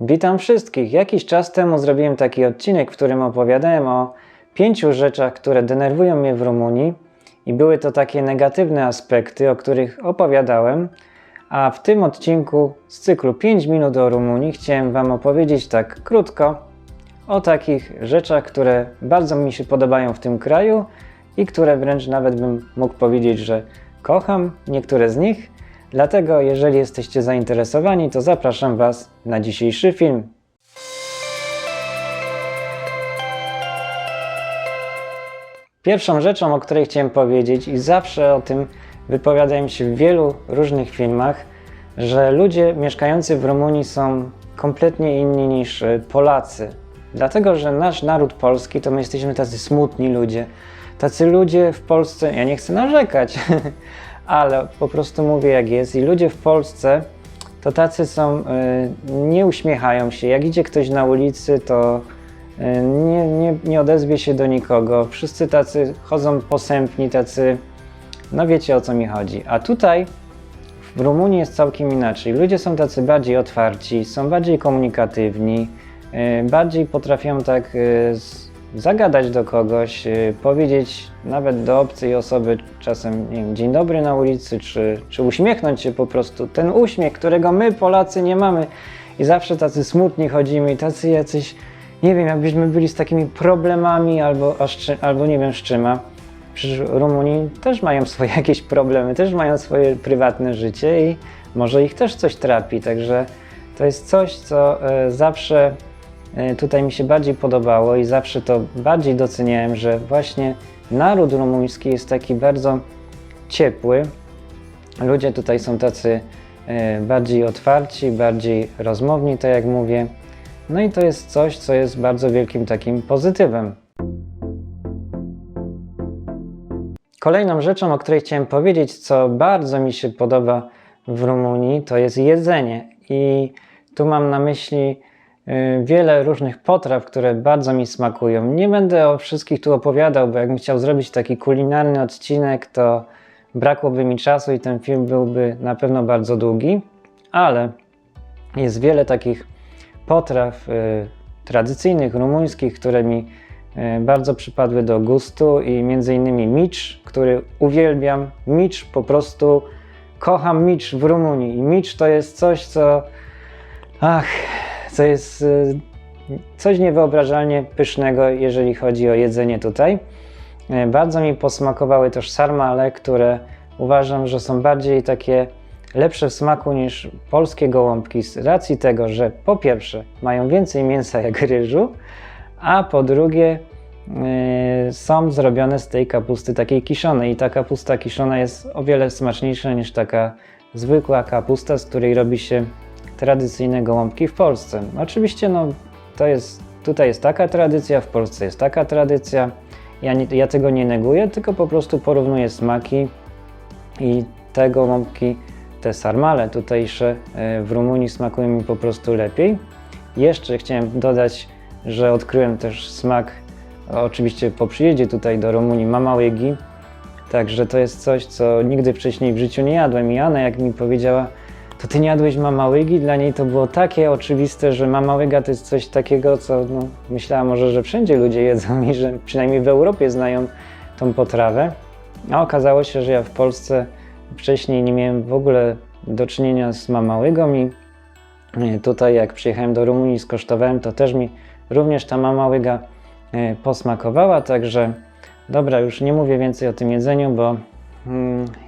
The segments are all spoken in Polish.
Witam wszystkich. Jakiś czas temu zrobiłem taki odcinek, w którym opowiadałem o pięciu rzeczach, które denerwują mnie w Rumunii i były to takie negatywne aspekty, o których opowiadałem. A w tym odcinku z cyklu 5 minut o Rumunii chciałem Wam opowiedzieć tak krótko o takich rzeczach, które bardzo mi się podobają w tym kraju i które wręcz nawet bym mógł powiedzieć, że kocham niektóre z nich. Dlatego, jeżeli jesteście zainteresowani, to zapraszam Was na dzisiejszy film. Pierwszą rzeczą, o której chciałem powiedzieć, i zawsze o tym wypowiadałem się w wielu różnych filmach, że ludzie mieszkający w Rumunii są kompletnie inni niż y, Polacy. Dlatego, że nasz naród polski to my jesteśmy tacy smutni ludzie. Tacy ludzie w Polsce, ja nie chcę narzekać, ale po prostu mówię jak jest. I ludzie w Polsce to tacy są, y, nie uśmiechają się. Jak idzie ktoś na ulicy, to y, nie, nie, nie odezwie się do nikogo. Wszyscy tacy chodzą posępni, tacy, no wiecie o co mi chodzi. A tutaj w Rumunii jest całkiem inaczej. Ludzie są tacy bardziej otwarci, są bardziej komunikatywni, y, bardziej potrafią tak zagadać do kogoś, y, powiedzieć nawet do obcej osoby czasem nie wiem, dzień dobry na ulicy, czy, czy uśmiechnąć się po prostu. Ten uśmiech, którego my Polacy nie mamy i zawsze tacy smutni chodzimy i tacy jacyś, nie wiem, jakbyśmy byli z takimi problemami albo, albo nie wiem z czym. a Przecież Rumuni też mają swoje jakieś problemy, też mają swoje prywatne życie i może ich też coś trapi, także to jest coś, co e, zawsze tutaj mi się bardziej podobało i zawsze to bardziej doceniałem, że właśnie naród rumuński jest taki bardzo ciepły. Ludzie tutaj są tacy e, bardziej otwarci, bardziej rozmowni, tak jak mówię. No i to jest coś, co jest bardzo wielkim takim pozytywem. Kolejną rzeczą, o której chciałem powiedzieć, co bardzo mi się podoba w Rumunii, to jest jedzenie. I tu mam na myśli wiele różnych potraw, które bardzo mi smakują. Nie będę o wszystkich tu opowiadał, bo jakbym chciał zrobić taki kulinarny odcinek, to brakłoby mi czasu i ten film byłby na pewno bardzo długi, ale jest wiele takich potraw y, tradycyjnych, rumuńskich, które mi y, bardzo przypadły do gustu i między innymi micz, który uwielbiam. Micz po prostu kocham micz w Rumunii i micz to jest coś, co ach, co jest y, coś niewyobrażalnie pysznego, jeżeli chodzi o jedzenie tutaj. Y, Bardzo mi posmakowały też sarmale, które uważam, że są bardziej takie lepsze w smaku niż polskie gołąbki z racji tego, że po pierwsze mają więcej mięsa jak ryżu, a po drugie yy, są zrobione z tej kapusty takiej kiszonej i ta kapusta kiszona jest o wiele smaczniejsza niż taka zwykła kapusta, z której robi się tradycyjne gołąbki w Polsce. Oczywiście no, to jest, tutaj jest taka tradycja, w Polsce jest taka tradycja. Ja, nie, ja tego nie neguję, tylko po prostu porównuję smaki i te gołąbki, te sarmale tutejsze e, w Rumunii smakują mi po prostu lepiej. Jeszcze chciałem dodać, że odkryłem też smak, oczywiście po przyjeździe tutaj do Rumunii, mamałygi. Także to jest coś, co nigdy wcześniej w życiu nie jadłem. I Anna, jak mi powiedziała, to ty nie jadłeś mamałygi? Dla niej to było takie oczywiste, że mamałyga to jest coś takiego, co no, myślała może, że wszędzie ludzie jedzą i że przynajmniej w Europie znają tą potrawę. A okazało się, że ja w Polsce wcześniej nie miałem w ogóle do czynienia z mamałygą i e, tutaj jak przyjechałem do Rumunii skosztowałem, to też mi również ta mamałyga e, posmakowała, także dobra, już nie mówię więcej o tym jedzeniu, bo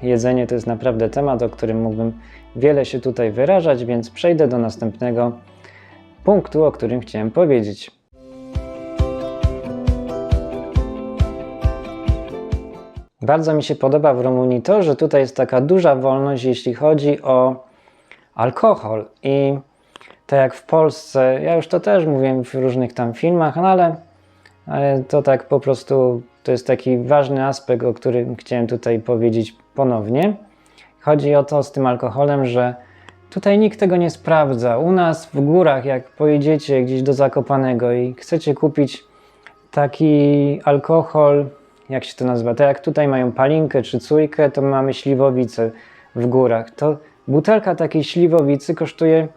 jedzenie to jest naprawdę temat, o którym mógłbym wiele się tutaj wyrażać, więc przejdę do następnego punktu, o którym chciałem powiedzieć. Bardzo mi się podoba w Rumunii to, że tutaj jest taka duża wolność, jeśli chodzi o alkohol. I tak jak w Polsce, ja już to też mówiłem w różnych tam filmach, no ale, ale to tak po prostu to jest taki ważny aspekt, o którym chciałem tutaj powiedzieć ponownie. Chodzi o to z tym alkoholem, że tutaj nikt tego nie sprawdza. U nas w górach, jak pojedziecie gdzieś do Zakopanego i chcecie kupić taki alkohol, jak się to nazywa, tak jak tutaj mają palinkę czy cujkę, to mamy śliwowicę w górach. To butelka takiej śliwowicy kosztuje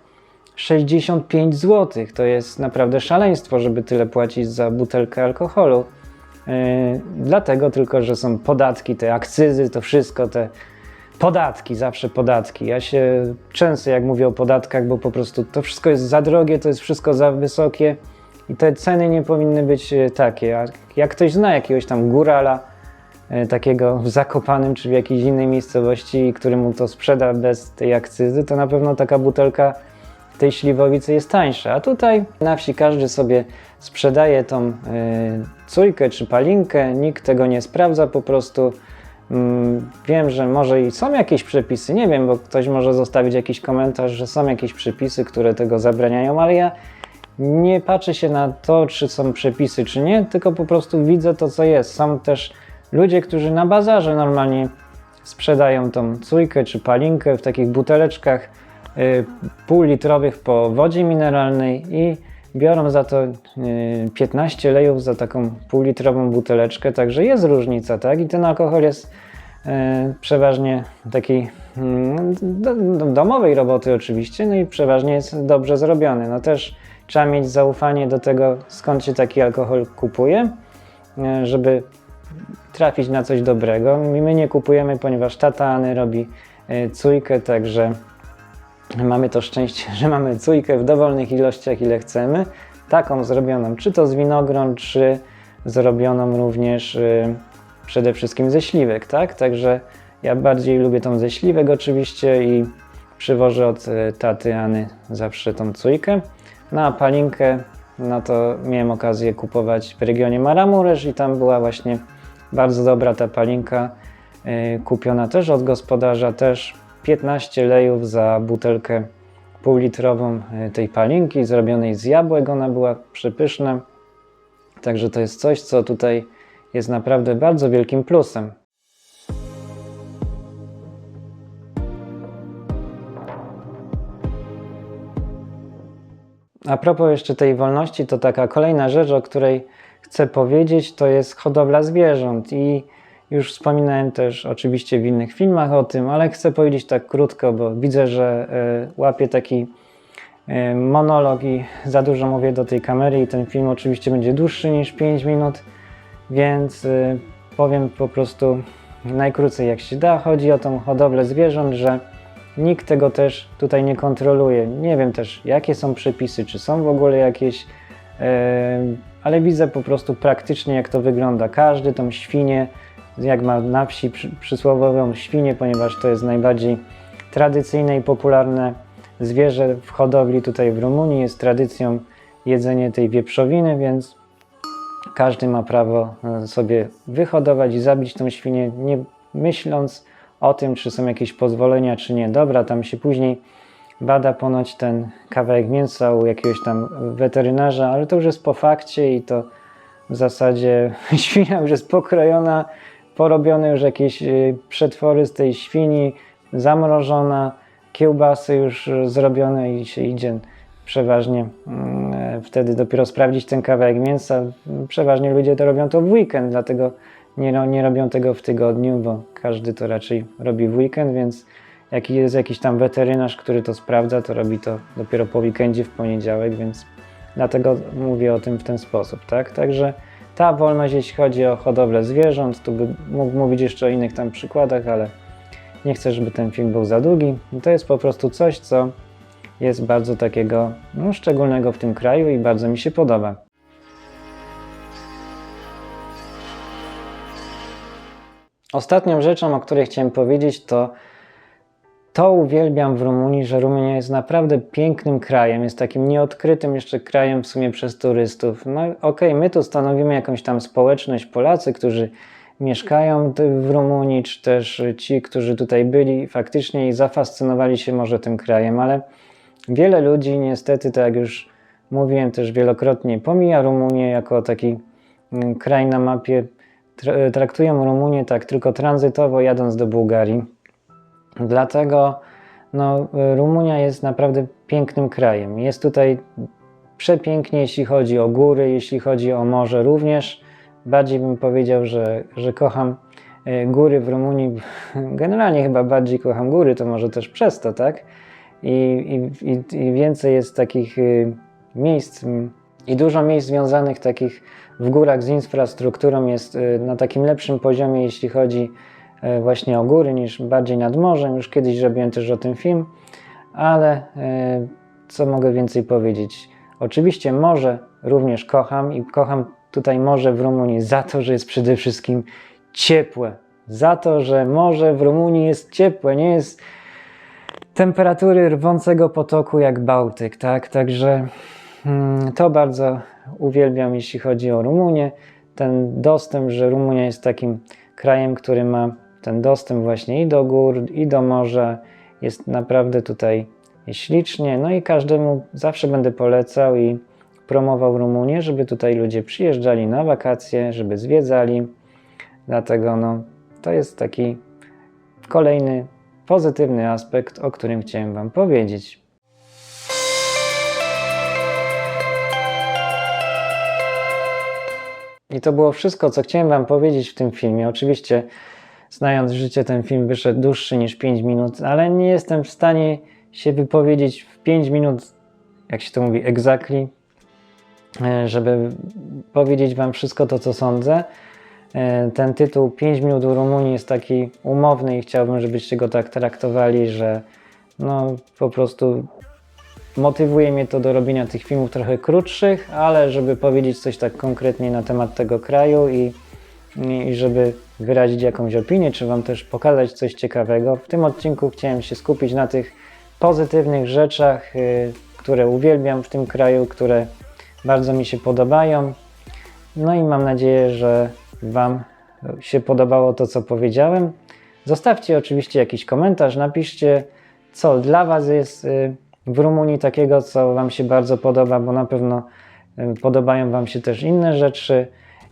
65 zł. To jest naprawdę szaleństwo, żeby tyle płacić za butelkę alkoholu. Yy, dlatego tylko, że są podatki, te akcyzy, to wszystko, te podatki, zawsze podatki. Ja się często jak mówię o podatkach, bo po prostu to wszystko jest za drogie, to jest wszystko za wysokie i te ceny nie powinny być e, takie. Jak ktoś zna jakiegoś tam górala, e, takiego w Zakopanym czy w jakiejś innej miejscowości, który mu to sprzeda bez tej akcyzy, to na pewno taka butelka tej śliwowicy jest tańsza. A tutaj na wsi każdy sobie sprzedaje tą y, cujkę czy palinkę, nikt tego nie sprawdza po prostu. Mm, wiem, że może i są jakieś przepisy, nie wiem, bo ktoś może zostawić jakiś komentarz, że są jakieś przepisy, które tego zabraniają, ale ja nie patrzę się na to, czy są przepisy, czy nie, tylko po prostu widzę to, co jest. Są też ludzie, którzy na bazarze normalnie sprzedają tą cujkę czy palinkę w takich buteleczkach półlitrowych po wodzie mineralnej i biorą za to y, 15 lejów za taką półlitrową buteleczkę, także jest różnica, tak? I ten alkohol jest y, przeważnie takiej do, do, domowej roboty oczywiście, no i przeważnie jest dobrze zrobiony. No też trzeba mieć zaufanie do tego, skąd się taki alkohol kupuje, y, żeby trafić na coś dobrego. My nie kupujemy, ponieważ tata Any robi y, cujkę, także mamy to szczęście, że mamy cujkę w dowolnych ilościach, ile chcemy. Taką zrobioną, czy to z winogron, czy zrobioną również y, przede wszystkim ze śliwek, tak? Także ja bardziej lubię tą ze śliwek oczywiście i przywożę od y, taty Any zawsze tą cujkę. No a palinkę, no to miałem okazję kupować w regionie Maramuresz i tam była właśnie bardzo dobra ta palinka, y, kupiona też od gospodarza, też 15 lejów za butelkę półlitrową y, tej palinki, zrobionej z jabłek. Ona była przepyszna. Także to jest coś, co tutaj jest naprawdę bardzo wielkim plusem. A propos jeszcze tej wolności, to taka kolejna rzecz, o której chcę powiedzieć, to jest hodowla zwierząt. I już wspominałem też oczywiście w innych filmach o tym, ale chcę powiedzieć tak krótko, bo widzę, że y, łapię taki y, monolog i za dużo mówię do tej kamery i ten film oczywiście będzie dłuższy niż 5 minut, więc y, powiem po prostu najkrócej jak się da. Chodzi o tą hodowlę zwierząt, że nikt tego też tutaj nie kontroluje. Nie wiem też jakie są przepisy, czy są w ogóle jakieś, ale widzę po prostu praktycznie jak to wygląda. Każdy tą świnię jak ma na wsi przy, świnię, ponieważ to jest najbardziej tradycyjne i popularne zwierzę w hodowli tutaj w Rumunii. Jest tradycją jedzenie tej wieprzowiny, więc każdy ma prawo e, sobie wyhodować i zabić tą świnię, nie myśląc o tym, czy są jakieś pozwolenia, czy nie. Dobra, tam się później bada ponoć ten kawałek mięsa u jakiegoś tam weterynarza, ale to już jest po fakcie i to w zasadzie świnia już jest pokrojona, porobione już jakieś y, przetwory z tej świni, zamrożona, kiełbasy już zrobione i się idzie przeważnie mm, e, wtedy dopiero sprawdzić ten kawałek mięsa. Przeważnie ludzie to robią to w weekend, dlatego nie, nie robią tego w tygodniu, bo każdy to raczej robi w weekend, więc jak jest jakiś tam weterynarz, który to sprawdza, to robi to dopiero po weekendzie w poniedziałek, więc dlatego mówię o tym w ten sposób, tak? Także ta wolność, jeśli chodzi o hodowlę zwierząt, tu by mógł mówić jeszcze o innych tam przykładach, ale nie chcę, żeby ten film był za długi. To jest po prostu coś, co jest bardzo takiego no, szczególnego w tym kraju i bardzo mi się podoba. Ostatnią rzeczą, o której chciałem powiedzieć, to to uwielbiam w Rumunii, że Rumunia jest naprawdę pięknym krajem, jest takim nieodkrytym jeszcze krajem w sumie przez turystów. No okej, okay, my tu stanowimy jakąś tam społeczność, Polacy, którzy mieszkają w Rumunii, czy też ci, którzy tutaj byli faktycznie i zafascynowali się może tym krajem, ale wiele ludzi niestety, tak jak już mówiłem też wielokrotnie, pomija Rumunię jako taki mm, kraj na mapie, traktują Rumunię tak tylko tranzytowo jadąc do Bułgarii Dlatego no, Rumunia jest naprawdę pięknym krajem. Jest tutaj przepięknie, jeśli chodzi o góry, jeśli chodzi o morze również. Bardziej bym powiedział, że, że kocham e, góry w Rumunii. Generalnie chyba bardziej kocham góry, to może też przez to, tak? i, i, i, więcej jest takich y, miejsc i dużo miejsc związanych takich w górach z infrastrukturą jest y, na takim lepszym poziomie, jeśli chodzi właśnie o góry, niż bardziej nad morzem. Już kiedyś robiłem też o tym film, ale y, co mogę więcej powiedzieć? Oczywiście morze również kocham i kocham tutaj morze w Rumunii za to, że jest przede wszystkim ciepłe. Za to, że morze w Rumunii jest ciepłe, nie jest temperatury rwącego potoku jak Bałtyk, tak? Także mm, to bardzo uwielbiam, jeśli chodzi o Rumunię. Ten dostęp, że Rumunia jest takim krajem, który ma ten dostęp właśnie i do gór, i do morza, jest naprawdę tutaj ślicznie. No i każdemu zawsze będę polecał i promował Rumunię, żeby tutaj ludzie przyjeżdżali na wakacje, żeby zwiedzali. Dlatego no, to jest taki kolejny pozytywny aspekt, o którym chciałem Wam powiedzieć. I to było wszystko, co chciałem Wam powiedzieć w tym filmie. Oczywiście, znając życie, ten film wyszedł dłuższy niż 5 minut, ale nie jestem w stanie się wypowiedzieć w 5 minut, jak się to mówi, exactly, e, żeby powiedzieć Wam wszystko to, co sądzę. E, Ten tytuł 5 minut u Rumunii jest taki umowny i chciałbym, żebyście go tak traktowali, że no po prostu motywuje mnie to do robienia tych filmów trochę krótszych, ale żeby powiedzieć coś tak konkretnie na temat tego kraju i, i żeby wyrazić jakąś opinię, czy Wam też pokazać coś ciekawego. W tym odcinku chciałem się skupić na tych pozytywnych rzeczach, y, które uwielbiam w tym kraju, które bardzo mi się podobają. No i mam nadzieję, że Wam się podobało to, co powiedziałem. Zostawcie oczywiście jakiś komentarz, napiszcie, co dla Was jest y, w Rumunii takiego, co Wam się bardzo podoba, bo na pewno y, podobają Wam się też inne rzeczy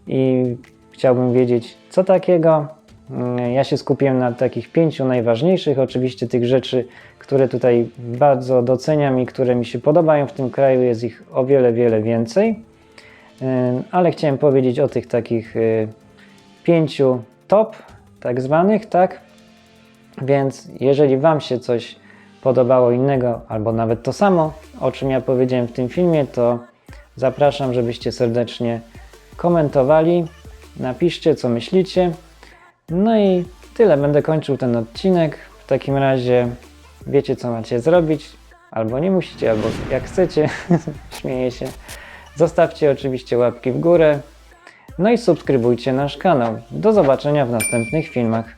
i chciałbym wiedzieć, co takiego. Y, Ja się skupiłem na takich pięciu najważniejszych, oczywiście tych rzeczy, które tutaj bardzo doceniam i które mi się podobają w tym kraju, jest ich o wiele, wiele więcej. Ale chciałem powiedzieć o tych takich y, pięciu top, tak zwanych, tak? Więc jeżeli Wam się coś podobało innego, albo nawet to samo, o czym ja powiedziałem w tym filmie, to zapraszam, żebyście serdecznie komentowali, napiszcie, co myślicie. No i tyle, będę kończył ten odcinek. W takim razie wiecie, co macie zrobić, albo nie musicie, albo jak chcecie, śmieję się. Zostawcie oczywiście łapki w górę, no i subskrybujcie nasz kanał. Do zobaczenia w następnych filmach.